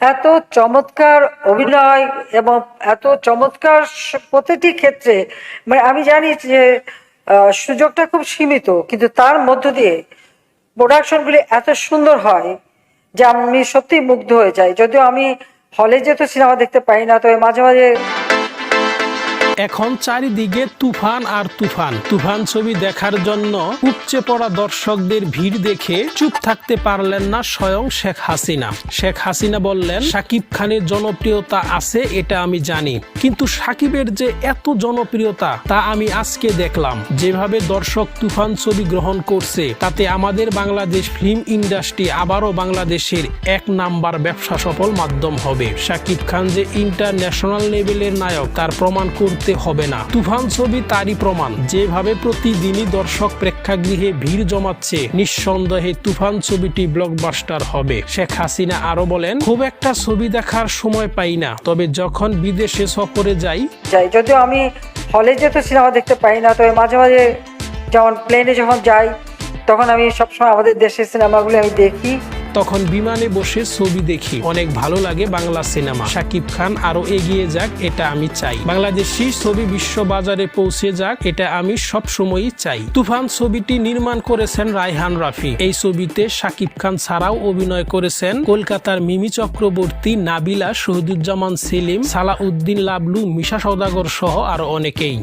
এত চমৎকার অভিনয় এবং এত চমৎকার প্রতিটি ক্ষেত্রে মানে আমি জানি যে সুযোগটা খুব সীমিত, কিন্তু তার মধ্য দিয়ে প্রোডাকশনগুলি এত সুন্দর হয় যে আমি সত্যি মুগ্ধ হয়ে যাই। যদিও আমি হলে যেহেতু সিনেমা দেখতে পাই না, তবে মাঝে মাঝে এখন চারিদিকে তুফান আর তুফান। তুফান ছবি দেখার জন্য উপচে পড়া দর্শকদের ভিড় দেখে চুপ থাকতে পারলেন না স্বয়ং শেখ হাসিনা। শেখ হাসিনা বললেন, সাকিব খানের জনপ্রিয়তা আছে, এটা আমি জানি। কিন্তু সাকিবের যে এত জনপ্রিয়তা, তা আমি আজকে দেখলাম। যেভাবে দর্শক তুফান ছবি গ্রহণ করছে, তাতে আমাদের বাংলাদেশ ফিল্ম ইন্ডাস্ট্রি আবারও বাংলাদেশের এক নাম্বার ব্যবসা সফল মাধ্যম হবে। সাকিব খান যে ইন্টারন্যাশনাল লেভেলের নায়ক, তার প্রমাণ করতে হবে না। তুফান ছবি তারই প্রমাণ। যেভাবে প্রতিদিনই দর্শক প্রেক্ষাগৃহে ভিড় জমাচ্ছে, নিঃসন্দেহে তুফান ছবিটি ব্লকবাস্টার হবে। শেখ হাসিনা আরও বলেন, খুব একটা ছবি দেখার সময় পাই না। তবে যখন বিদেশে সফরে যাই যাই, যদিও আমি হলে যেহেতু সিনেমা দেখতে পাই না, তবে মাঝে মাঝে যেমন প্লেনে যখন যাই, তখন আমি সবসময় আমাদের দেশের সিনেমাগুলি আমি দেখি। তখন বিমানে বসে ছবি দেখি। অনেক ভালো লাগে বাংলা সিনেমা। শাকিব খান আরও এগিয়ে যাক, এটা আমি চাই। বাংলাদেশি ছবি বিশ্ব বাজারে পৌঁছে যাক, এটা আমি সব সময়ই চাই। তুফান ছবিটি নির্মাণ করেছেন রায়হান রাফি। এই ছবিতে শাকিব খান ছাড়াও অভিনয় করেছেন কলকাতার মিমি চক্রবর্তী, নাবিলা, শহীদুজ্জামান সেলিম, সালাউদ্দিন লাবলু, মিশা সওদাগর সহ আরও অনেকেই।